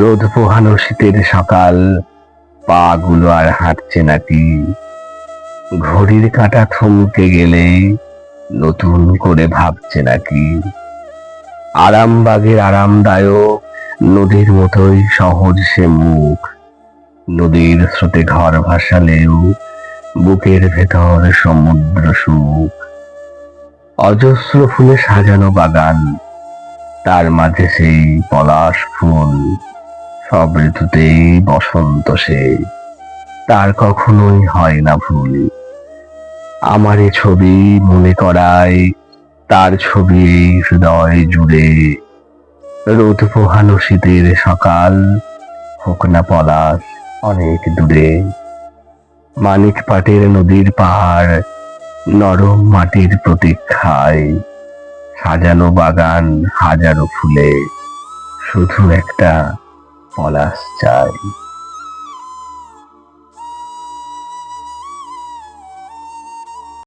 রোদ পোহানো শীতের সকাল পা গুলো আর হাঁটছে নাকি? ঘড়ির কাঁটা থমকে গেলে নতুন করে ভাবছে নাকি? আরামবাগের আরামদায়ক, নদীর মতোই সহজ সে মুখ। নদীর স্রোতে ঘর ভাসালেও বুকের ভেতর সমুদ্র সুখ। অজস্র ফুলে সাজানো বাগান, তার মাঝে সেই পলাশ ফুল। সব ঋতুতেই বসন্ত সে তার কখনোই হয় না ভুল। আমার এ ছবি মনে করায়, তার ছবি হৃদয় জুড়ে। রোদ পোহানো শীতের সকাল, হোক না পলাশ অনেক দূরে। মানিক পাটের নদীর পাহাড়, নরম মাটির প্রতীক্ষায়। সাজানো বাগান হাজারো ফুলে, শুধু একটা পলাশ চাই।